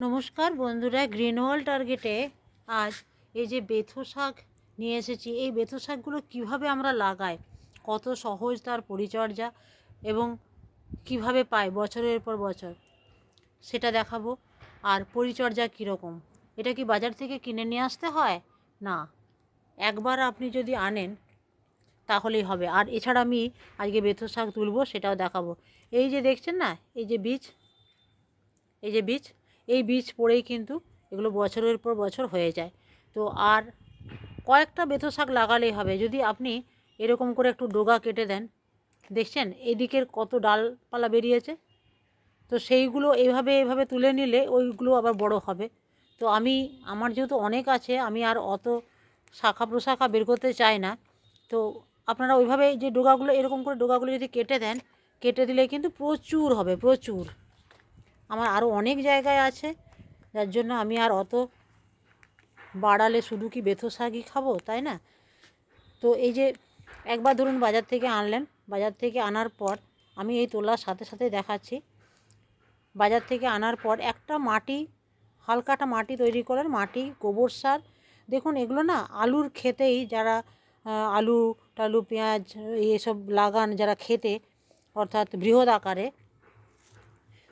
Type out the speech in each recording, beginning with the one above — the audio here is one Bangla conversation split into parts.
নমস্কার বন্ধুরা গ্রিন ওয়াল টার্গেটে আজ এই যে বেথো শাক নিয়ে এসেছি। এই বেথো শাকগুলো কীভাবে আমরা লাগাই, কত সহজ তার পরিচর্যা এবং কীভাবে পাই বছরের পর বছর, সেটা দেখাবো। আর পরিচর্যা কীরকম, এটা কি বাজার থেকে কিনে নিয়ে আসতে হয়? না, একবার আপনি যদি আনেন, তাহলেই হবে। আর এছাড়া আমি আজকে বেথো শাক তুলবো, সেটাও দেখাবো। এই যে দেখছেন না, এই যে বীজ, এই যে বীজ এই বীজ পড়েই কিন্তু এগুলো বছরের পর বছর হয়ে যায়। তো আর কয়েকটা বেথো শাক লাগালেই হবে। যদি আপনি এরকম করে একটু ডোগা কেটে দেন, দেখছেন এদিকের কত ডালপালা বেরিয়েছে? তো সেইগুলো এইভাবে এইভাবে তুলে নিলে ওইগুলো আবার বড় হবে। তো আমি, আমার যেহেতু অনেক আছে, আমি আর অত শাখা প্রশাখা বের করতে চাই না। তো আপনারা ওইভাবে যে ডোগাগুলো, এরকম করে ডোগাগুলো যদি কেটে দেন, কেটে দিলে কিন্তু প্রচুর হবে, প্রচুর। আমার আরও অনেক জায়গায় আছে, যার জন্য আমি আর অত বাড়ালে শুধু কি বেথো শাকই খাব, তাই না? তো এই যে একবার ধরুন বাজার থেকে আনলেন, বাজার থেকে আনার পর আমি এই তোলার সাথে সাথে দেখাচ্ছি। বাজার থেকে আনার পর একটা মাটি, হালকাটা মাটি তৈরি করার মাটি, গোবর সার। দেখুন এগুলো না আলুর খেতেই যারা আলু, টালু, পেঁয়াজ, এসব লাগান যারা খেতে অর্থাৎ বৃহৎ আকারে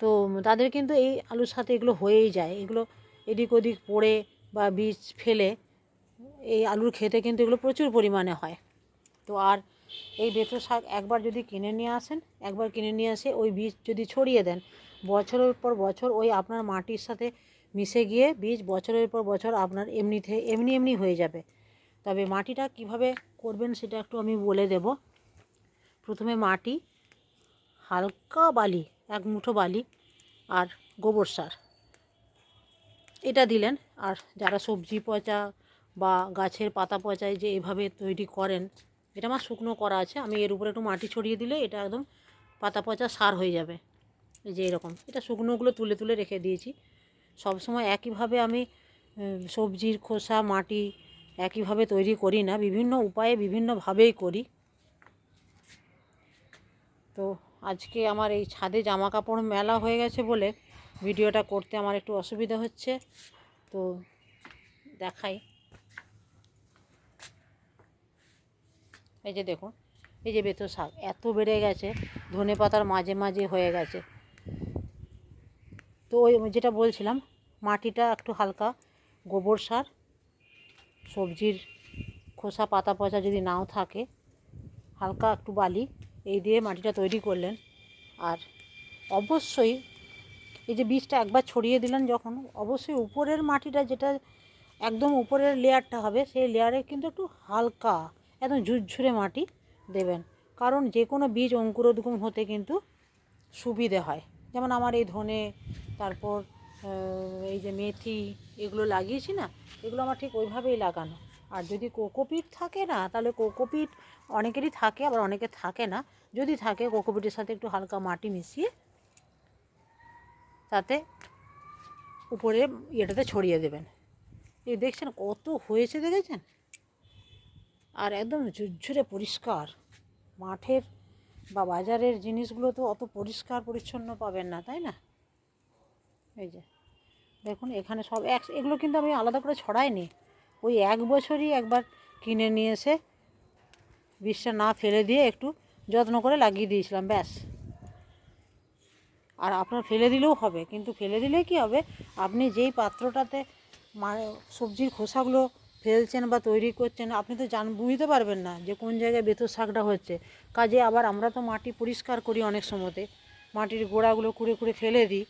তো তাদের কিন্তু এই আলুর সাথে এগুলো হয়েই যায়। এগুলো এদিক ওদিক পড়ে বা বীজ ফেলে এই আলুর খেতে কিন্তু এগুলো প্রচুর পরিমাণে হয়। তো আর এই বেতো শাক একবার যদি কিনে নিয়ে আসেন, একবার কিনে নিয়ে আসে ওই বীজ যদি ছড়িয়ে দেন, বছরের পর বছর ওই আপনার মাটির সাথে মিশে গিয়ে বীজ বছরের পর বছর আপনার এমনিতে এমনি এমনি হয়ে যাবে। তবে মাটিটা কীভাবে করবেন সেটা একটু আমি বলে দেব। প্রথমে মাটি হালকা বালি এক মুঠো বালি আর গোবর সার। এটা দিলেন। আর যারা সবজি পচা বা গাছের পাতা পচায় যে এভাবে তৈরি করেন, এটা আমার শুকনো করা আছে। আমি এর উপরে একটু মাটি ছড়িয়ে দিলে এটা একদম পাতা পচা সার হয়ে যাবে। এই যে এরকম। এটা শুকনোগুলো তুলে তুলে রেখে দিয়েছি। সব সময় একইভাবে আমি সবজির খোসা, মাটি একইভাবে তৈরি করি না। বিভিন্ন উপায়ে বিভিন্নভাবেই করি। তো আজকে আমার এই ছাদে জামা কাপড় মেলা হয়ে গেছে বলে ভিডিওটা করতে আমার একটু অসুবিধা হচ্ছে, তো দেখাই। এই যে দেখুন, এই যে বেতো শাক, এত বেড়ে গেছে, ধনে পাতার মাঝে মাঝে হয়ে গেছে। তো ওই যেটা বলছিলাম, মাটিটা একটু হালকা গোবর সার, সবজির খোসা পাতা পচা যদি নাও থাকে, হালকা একটু বালি এই দিয়ে মাটিটা তৈরি করলেন। আর অবশ্যই এই যে বীজটা একবার ছড়িয়ে দিলেন যখন, অবশ্যই উপরের মাটিটা যেটা একদম উপরের লেয়ারটা হবে, সেই লেয়ারে কিন্তু একটু হালকা, একদম ঝুরঝুরে মাটি দেবেন। কারণ যে কোনো বীজ অঙ্কুরোদ্গম হতে কিন্তু সুবিধে হয়। যেমন আমার এই ধনে, তারপর এই যে মেথি এগুলো লাগিয়েছি না, এগুলো আমার ঠিক ওইভাবেই লাগানো। আর যদি কোকোপিট থাকে না, তাহলে কোকোপিট অনেকেরই থাকে, আবার অনেকে থাকে না। যদি থাকে কোকোপিটের সাথে একটু হালকা মাটি মিশিয়ে তাতে উপরে ইয়েটাতে ছড়িয়ে দেবেন। এই দেখছেন কত হয়েছে দেখেছেন? আর একদম ঝুরঝুরে পরিষ্কার। মাঠের বা বাজারের জিনিসগুলো তো অত পরিষ্কার পরিচ্ছন্ন পাবেন না, তাই না? এই যে, দেখুন এখানে সব এক, এগুলো কিন্তু আমি আলাদা করে ছড়াইনি। ওই এক বছরই একবার কিনে নিয়ে এসে বিষটা না ফেলে দিয়ে একটু যত্ন করে লাগিয়ে দিয়েছিলাম, ব্যাস। আর আপনার ফেলে দিলেও হবে, কিন্তু ফেলে দিলে কি হবে? আপনি যেই পাত্রটাতে সবজির খোসাগুলো ফেলছেন বা তৈরি করছেন, আপনি তো জান বুঝতে পারবেন না যে কোন জায়গায় বেতর শাকটা হচ্ছে। কাজে আবার আমরা তো মাটি পরিষ্কার করি অনেক সময়তে। মাটির গোড়াগুলো কুড়ে কুড়ে ফেলে দিই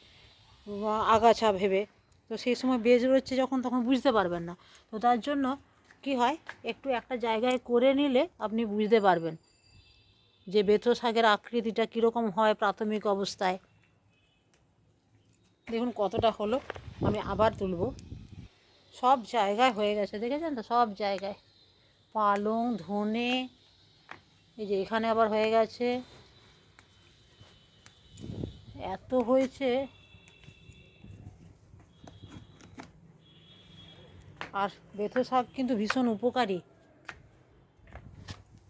আগাছা ভেবে। তো সেই সময় বেজ রয়েছে যখন, তখন বুঝতে পারবেন না। তো তার জন্য কি হয়, একটু একটা জায়গায় করে নিলে আপনি বুঝতে পারবেন। যে বেথো শাকের আকৃতিটা কীরকম হয় প্রাথমিক অবস্থায়। দেখুন কতটা হলো, আমি আবার তুলব। সব জায়গায় হয়ে গেছে, দেখেছেন তো? সব জায়গায়। পালং, ধনে, এই যে এখানে আবার হয়ে গেছে। এত হয়েছে। আর বেথো শাক কিন্তু ভীষণ উপকারী।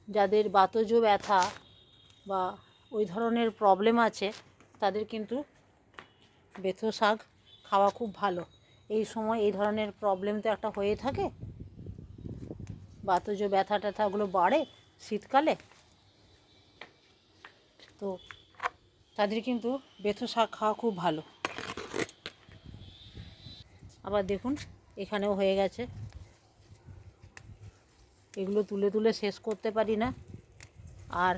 যাদের বাতজ ব্যথা বা ওই ধরনের প্রবলেম আছে, তাদের কিন্তু বেথো শাক খাওয়া খুব ভালো। এই সময় এই ধরনের প্রবলেম তো একটা হয়ে থাকে। বাতজ ব্যথা ট্যাথাগুলো বাড়ে শীতকালে। তো তাদের কিন্তু বেথো শাক খাওয়া খুব ভালো। আবার দেখুন, এখানেও হয়ে গেছে। এগুলো তুলে তুলে শেষ করতে পারি না। আর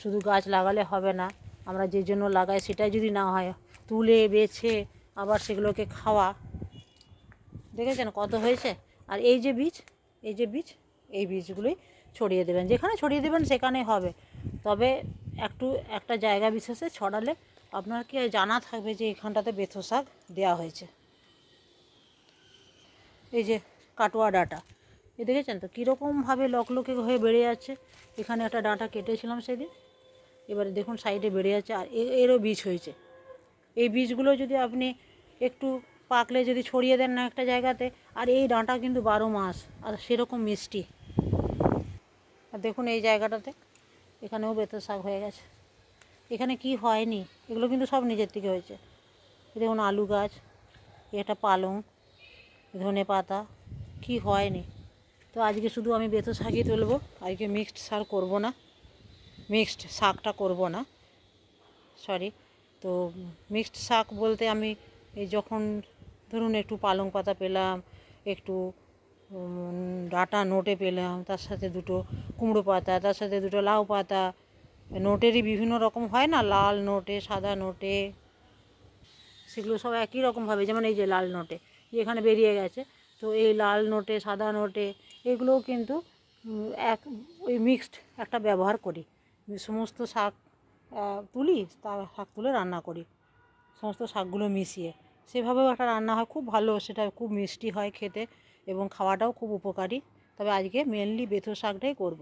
শুধু গাছ লাগালে হবে না, আমরা যে জন্য লাগাই সেটাই যদি না হয়, তুলে বেছে আবার সেগুলোকে খাওয়া। দেখেছেন কত হয়েছে? আর এই যে বীজ, এই যে বীজ, এই বীজগুলোই ছড়িয়ে দেবেন। যেখানে ছড়িয়ে দেবেন সেখানে হবে। তবে একটু, একটা জায়গা বিশেষে ছড়ালে আপনার কি জানা থাকবে যে এখানটাতে বেথো শাক দেওয়া হয়েছে? এই যে কাটোয়া ডাঁটা। এ দেখেছেন তো? কীরকমভাবে লকলকে হয়ে বেড়ে যাচ্ছে। এখানে একটা ডাঁটা কেটেছিলাম সেদিন। এবারে দেখুন সাইডে বেড়ে যাচ্ছে আর এরও বীজ হয়েছে। এই বীজগুলো যদি আপনি একটু পাকলে যদি ছড়িয়ে দেন না একটা জায়গাতে, আর এই ডাঁটা কিন্তু বারো মাস, আর সেরকম মিষ্টি। আর দেখুন এই জায়গাটাতে, এখানেও বেতের শাক হয়ে গেছে। এখানে কি হয়নি, এগুলো কিন্তু সব নিজের থেকে হয়েছে। দেখুন আলু গাছ এটা পালং ধনে পাতা, কি হয়নি। তো আজকে শুধু আমি বেতো শাকই তুলবো, আজকে মিক্সড সার করব না। মিক্সড শাকটা করব না। সরি তো মিক্সড শাক বলতে আমি যখন ধরুন একটু পালং পাতা পেলাম, একটু ডাঁটা নোটে পেলাম, তার সাথে দুটো কুমড়ো পাতা, তার সাথে দুটো লাউ পাতা, নোটেরই বিভিন্ন রকম হয় না? লাল নোটে, সাদা নোটে, সেগুলো সব একই রকমভাবে যেমন এই যে লাল নোটে এখানে বেরিয়ে গেছে। তো এই লাল নোটে, সাদা নোটে, এগুলোও কিন্তু এক, ওই মিক্সড একটা ব্যবহার করি। সমস্ত শাক তুলি তা শাক তুলে রান্না করি। সমস্ত শাকগুলো মিশিয়ে। সেভাবেও একটা রান্না হয়, খুব ভালো, সেটা খুব মিষ্টি হয় খেতে এবং খাওয়াটাও খুব উপকারী। তবে আজকে মেনলি বেথো শাকটাই করব।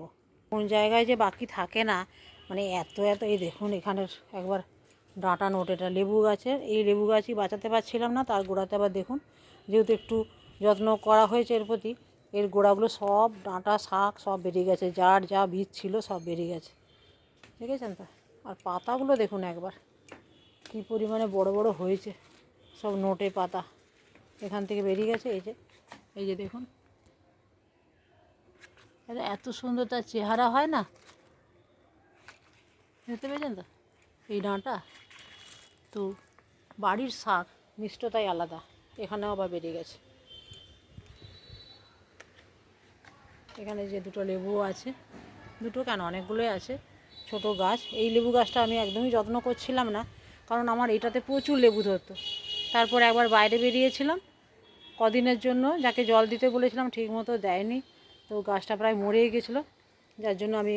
কোন জায়গায় যে বাকি থাকে না মানে এত এত, এই দেখুন এখানে একবার ডাঁটা নোট এটা লেবু গাছের, এই লেবু গাছই বাঁচাতে পারছিলাম না, তার গোড়াতে আবার দেখুন, যেহেতু একটু যত্ন করা হয়েছে এর প্রতি, এর গোড়াগুলো সব ডাঁটা শাক, সব বেরিয়ে গেছে, যার যা বীজ ছিল সব বেরিয়ে গেছে। দেখেছেন তো? আর পাতাগুলো দেখুন একবার। কী পরিমাণে বড় বড় হয়েছে। সব নোটে পাতা। এখান থেকে বেরিয়ে গেছে, এই যে এই যে দেখুন। এত সুন্দর তার চেহারা হয় না? দেখতে পেয়েছেন তো? এই ডাঁটা তো বাড়ির শাক, মিষ্টতাই আলাদা। এখানেও আবার বেরিয়ে গেছে। এখানে যে দুটো লেবু আছে। দুটো কেন? অনেকগুলোই আছে। ছোট গাছ, এই লেবু গাছটা আমি একদমই যত্ন করছিলাম না, কারণ আমার এটাতে প্রচুর লেবু ধরতো। তারপর একবার বাইরে বেরিয়েছিলাম, কদিনের জন্য যাকে জল দিতে বলেছিলাম ঠিক মতো দেয়নি, তো গাছটা প্রায় মরেই গেছিল। যার জন্য আমি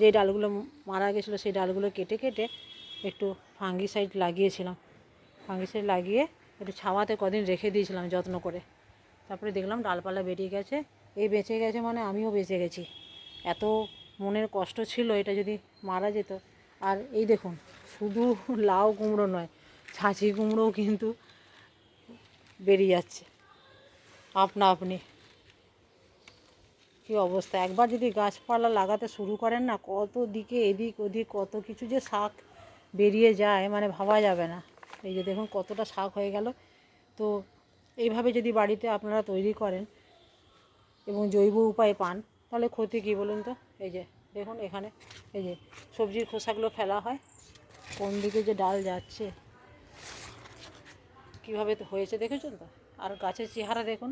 যে ডালগুলো মারা গেছিল, সেই ডালগুলো কেটে কেটে একটু ফাঙ্গিসাইড লাগিয়েছিলাম। ফাঙ্গিসাইড লাগিয়ে একটু ছাওয়াতে কদিন রেখে দিয়েছিলাম যত্ন করে। তারপরে দেখলাম ডালপালা বেরিয়ে গেছে। এই বেঁচে গেছে মানে আমিও বেঁচে গেছি। এত মনের কষ্ট ছিল এটা যদি মারা যেত। আর এই দেখুন, শুধু লাউ কুমড়ো নয়, ছাঁচি কুমড়োও কিন্তু বেরিয়ে যাচ্ছে। আপনা আপনি, কী অবস্থা? একবার যদি গাছপালা লাগাতে শুরু করেন না, কত দিকে এদিক ওদিক কত কিছু যে শাক বেরিয়ে যায় মানে ভাবা যাবে না। এই যে দেখুন, কতটা শাক হয়ে গেল। তো এইভাবে যদি বাড়িতে আপনারা তৈরি করেন এবং জৈব উপায়ে পান, তাহলে ক্ষতি কী বলুন তো? এই যে দেখুন এখানে এই যে সবজির খোসাগুলো ফেলা হয়। কোন দিকে যে ডাল যাচ্ছে, কীভাবে হয়েছে দেখেছেন তো? আর গাছের চেহারা দেখুন,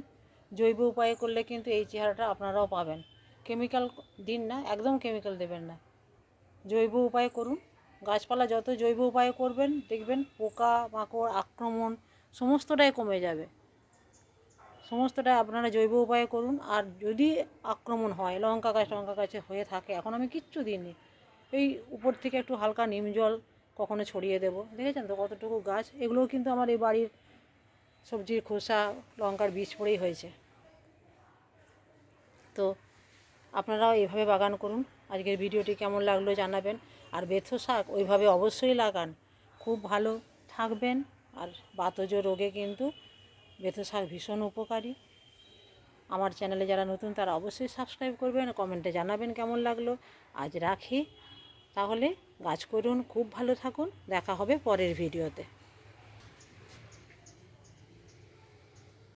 জৈব উপায়ে করলে কিন্তু এই চেহারাটা আপনারাও পাবেন। কেমিক্যাল দিন না, একদম কেমিক্যাল দেবেন না। জৈব উপায়ে করুন, গাছপালা যত জৈব উপায়ে করবেন, দেখবেন পোকা, মাকড়, আক্রমণ, সমস্তটাই কমে যাবে। সমস্তটাই আপনারা জৈব উপায়ে করুন। আর যদি আক্রমণ হয়, লঙ্কা গাছ, লঙ্কা গাছে হয়ে থাকে, এখন আমি কিচ্ছু দিইনি। এই উপর থেকে একটু হালকা নিম জল কখনো ছড়িয়ে দেবো। দেখেছেন তো কতটুকু গাছ? এগুলোও কিন্তু আমার এই বাড়ির সবজির খোসা, লঙ্কার বীজ পড়েই হয়েছে। তো আপনারাও এইভাবে বাগান করুন। আজকের ভিডিওটি কেমন লাগল জানাবেন। আর বেথ শাক ওইভাবে অবশ্যই লাগান। খুব ভালো থাকবেন। আর বাতজ রোগে কিন্তু বেথো শাক ভীষণ উপকারী। আমার চ্যানেলে যারা নতুন তারা অবশ্যই সাবস্ক্রাইব করবেন, কমেন্টে জানাবেন কেমন লাগল। আজ রাখি। তাহলে গাছ করুন, খুব ভালো থাকুন। দেখা হবে পরের ভিডিওতে।